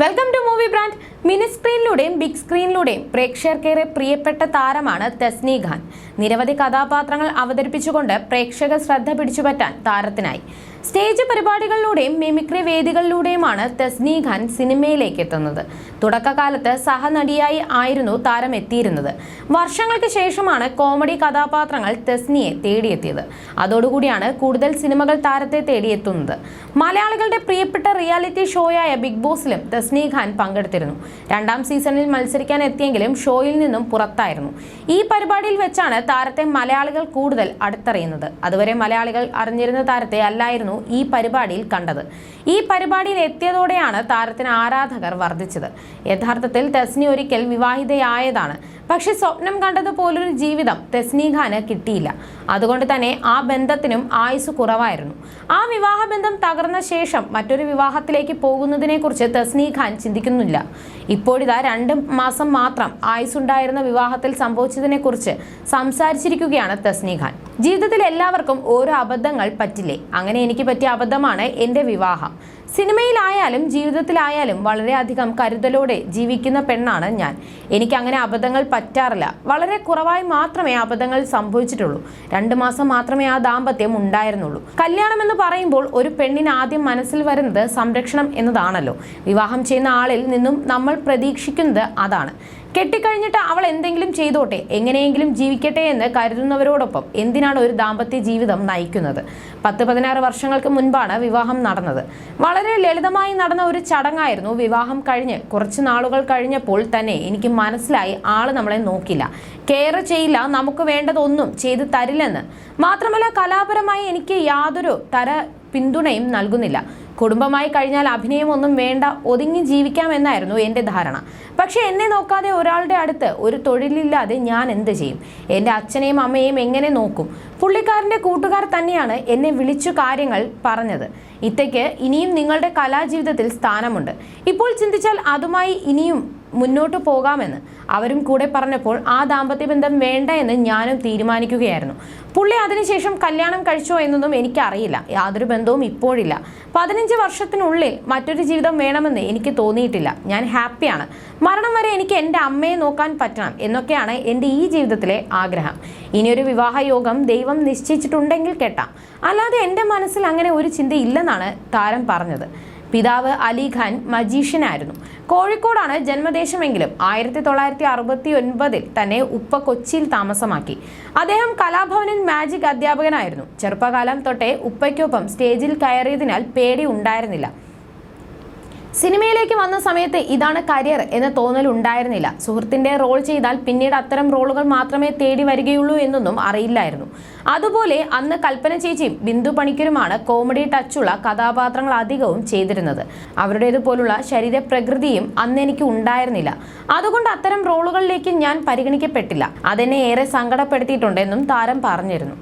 Welcome to movie brand mini സ്ക്രീനിലൂടെയും big സ്ക്രീനിലൂടെയും പ്രേക്ഷകർക്കേറെ പ്രിയപ്പെട്ട താരമാണ് തസ്നി ഖാൻ. നിരവധി കഥാപാത്രങ്ങൾ അവതരിപ്പിച്ചുകൊണ്ട് പ്രേക്ഷക ശ്രദ്ധ പിടിച്ചുപറ്റാൻ താരത്തിനായി. സ്റ്റേജ് പരിപാടികളിലൂടെയും മിമിക്രി വേദികളിലൂടെയുമാണ് തസ്നി ഖാൻ സിനിമയിലേക്ക് എത്തുന്നത്. തുടക്കകാലത്ത് സഹനടിയായി ആയിരുന്നു താരം എത്തിയിരുന്നത്. വർഷങ്ങൾക്ക് ശേഷമാണ് കോമഡി കഥാപാത്രങ്ങൾ തസ്നിയെ തേടിയെത്തിയത്. അതോടുകൂടിയാണ് കൂടുതൽ സിനിമകൾ താരത്തെ തേടിയെത്തുന്നത്. മലയാളികളുടെ പ്രിയപ്പെട്ട റിയാലിറ്റി ഷോയായ ബിഗ് ബോസിലും തസ്നി ഖാൻ പങ്കെടുത്തിരുന്നു. രണ്ടാം സീസണിൽ മത്സരിക്കാൻ എത്തിയെങ്കിലും ഷോയിൽ നിന്നും പുറത്തായിരുന്നു. ഈ പരിപാടിയിൽ വെച്ചാണ് താരത്തെ മലയാളികൾ കൂടുതൽ അടുത്തറിയുന്നത്. അതുവരെ മലയാളികൾ അറിഞ്ഞിരുന്ന താരത്തെ അല്ലായിരുന്നു ഈ പരിപാടിയിൽ കണ്ടത്. ഈ പരിപാടിയിൽ എത്തിയതോടെയാണ് താരത്തിന് ആരാധകർ വർദ്ധിച്ചത്. യഥാർത്ഥത്തിൽ തസ്നി ഒരിക്കൽ വിവാഹിതയായതാണ്. പക്ഷെ സ്വപ്നം കണ്ടതുപോലൊരു ജീവിതം തെസ്നീഖാന് കിട്ടിയില്ല. അതുകൊണ്ട് തന്നെ ആ ബന്ധത്തിനും ആയുസ് കുറവായിരുന്നു. ആ വിവാഹബന്ധം തകർന്ന ശേഷം മറ്റൊരു വിവാഹത്തിലേക്ക് പോകുന്നതിനെക്കുറിച്ച് തസ്നീഖാൻ ചിന്തിക്കുന്നില്ല. ഇപ്പോഴിതാ രണ്ട് മാസം മാത്രം ആയുസ്സുണ്ടായിരുന്ന വിവാഹത്തിൽ സംഭവിച്ചതിനെക്കുറിച്ച് സംസാരിച്ചിരിക്കുകയാണ് തസ്നീഖാൻ. ജീവിതത്തിൽ എല്ലാവർക്കും ഓരോ അബദ്ധങ്ങൾ പറ്റില്ലേ? അങ്ങനെ എനിക്ക് പറ്റിയ അബദ്ധമാണ് എന്റെ വിവാഹം. സിനിമയിലായാലും ജീവിതത്തിലായാലും വളരെയധികം കരുതലോടെ ജീവിക്കുന്ന പെണ്ണാണ് ഞാൻ. എനിക്ക് അങ്ങനെ അബദ്ധങ്ങൾ പറ്റാറില്ല. വളരെ കുറവായി മാത്രമേ അബദ്ധങ്ങൾ സംഭവിച്ചിട്ടുള്ളൂ. രണ്ടു മാസം മാത്രമേ ആ ദാമ്പത്യം ഉണ്ടായിരുന്നുള്ളൂ. കല്യാണം എന്ന് പറയുമ്പോൾ ഒരു പെണ്ണിന് ആദ്യം മനസ്സിൽ വരുന്നത് സംരക്ഷണം എന്നതാണല്ലോ. വിവാഹം ചെയ്യുന്ന ആളിൽ നിന്നും നമ്മൾ പ്രതീക്ഷിക്കുന്നത് അതാണ്. കെട്ടിക്കഴിഞ്ഞിട്ട് അവൾ എന്തെങ്കിലും ചെയ്തോട്ടെ എങ്ങനെയെങ്കിലും ജീവിക്കട്ടെ എന്ന് കരുതുന്നവരോടൊപ്പം എന്തിനാണ് ഒരു ദാമ്പത്യ ജീവിതം നയിക്കുന്നത്? പത്ത് പതിനാറ് വർഷങ്ങൾക്ക് മുൻപാണ് വിവാഹം നടന്നത്. വളരെ ലളിതമായി നടന്ന ഒരു ചടങ്ങായിരുന്നു വിവാഹം കഴിഞ്ഞ്. കുറച്ച് നാളുകൾ കഴിഞ്ഞപ്പോൾ തന്നെ എനിക്ക് മനസ്സിലായി ആൾ നമ്മളെ നോക്കില്ല. കെയർ ചെയ്യില്ല നമുക്ക് വേണ്ടതൊന്നും ചെയ്തു തരില്ലെന്ന്. മാത്രമല്ല കലാപരമായി എനിക്ക് യാതൊരു തര പിന്തുണയും നൽകുന്നില്ല. കുടുംബമായി കഴിഞ്ഞാൽ അഭിനയമൊന്നും വേണ്ട ഒതുങ്ങി ജീവിക്കാമെന്നായിരുന്നു എന്റെ ധാരണ. പക്ഷേ എന്നെ നോക്കാതെ ഒരാളുടെ അടുത്ത് ഒരു തൊഴിലില്ലാതെ ഞാൻ എന്ത് ചെയ്യും? എന്റെ അച്ഛനെയും അമ്മയെയും എങ്ങനെ നോക്കും? പുള്ളിക്കാരന്റെ കൂട്ടുകാർ തന്നെയാണ് എന്നെ വിളിച്ചു കാര്യങ്ങൾ പറഞ്ഞത്. ഇത്തയ്ക്ക് ഇനിയും നിങ്ങളുടെ കലാജീവിതത്തിൽ സ്ഥാനമുണ്ട്. ഇപ്പോൾ ചിന്തിച്ചാൽ അതുമായി ഇനിയും മുന്നോട്ട് പോകാമെന്ന് അവരും കൂടെ പറഞ്ഞപ്പോൾ ആ ദാമ്പത്യ ബന്ധം വേണ്ട എന്ന് ഞാനും തീരുമാനിക്കുകയായിരുന്നു. പുള്ളി അതിനുശേഷം കല്യാണം കഴിച്ചോ എന്നൊന്നും എനിക്കറിയില്ല. യാതൊരു ബന്ധവും ഇപ്പോഴില്ല. പതിനഞ്ച് വർഷത്തിനുള്ളിൽ മറ്റൊരു ജീവിതം വേണമെന്ന് എനിക്ക് തോന്നിയിട്ടില്ല. ഞാൻ ഹാപ്പിയാണ്. മരണം വരെ എനിക്ക് എന്റെ അമ്മയെ നോക്കാൻ പറ്റണം എന്നൊക്കെയാണ് എന്റെ ഈ ജീവിതത്തിലെ ആഗ്രഹം. ഇനിയൊരു വിവാഹയോഗം ദൈവം നിശ്ചയിച്ചിട്ടുണ്ടെങ്കിൽ കേട്ടാം. അല്ലാതെ എന്റെ മനസ്സിൽ അങ്ങനെ ഒരു ചിന്തയില്ലെന്നാണ് താരം പറഞ്ഞത്. പിതാവ് അലിഖാൻ മജീഷ്യനായിരുന്നു. കോഴിക്കോടാണ് ജന്മദേശമെങ്കിലും ആയിരത്തി തൊള്ളായിരത്തി അറുപത്തി ഒൻപതിൽ തന്നെ ഉപ്പ കൊച്ചിയിൽ താമസമാക്കി. അദ്ദേഹം കലാഭവനിൽ മാജിക് അധ്യാപകനായിരുന്നു. ചെറുപ്പകാലം തൊട്ടേ ഉപ്പയ്ക്കൊപ്പം സ്റ്റേജിൽ കയറിയതിനാൽ പേടി ഉണ്ടായിരുന്നില്ല. സിനിമയിലേക്ക് വന്ന സമയത്ത് ഇതാണ് കരിയർ എന്ന തോന്നൽ ഉണ്ടായിരുന്നില്ല. സുഹൃത്തിന്റെ റോൾ ചെയ്താൽ പിന്നീട് അത്തരം റോളുകൾ മാത്രമേ തേടി വരികയുള്ളൂ എന്നൊന്നും അറിയില്ലായിരുന്നു. അതുപോലെ അന്ന് കൽപ്പന ചേച്ചിയും ബിന്ദു പണിക്കരുമാണ് കോമഡി ടച്ചുള്ള കഥാപാത്രങ്ങൾ അധികവും ചെയ്തിരുന്നത്. അവരുടേതുപോലുള്ള ശരീരപ്രകൃതിയും അന്ന് എനിക്ക് ഉണ്ടായിരുന്നില്ല. അതുകൊണ്ട് അത്തരം റോളുകളിലേക്ക് ഞാൻ പരിഗണിക്കപ്പെട്ടില്ല. അതെന്നെ ഏറെ സങ്കടപ്പെടുത്തിയിട്ടുണ്ടെന്നും താരം പറഞ്ഞിരുന്നു.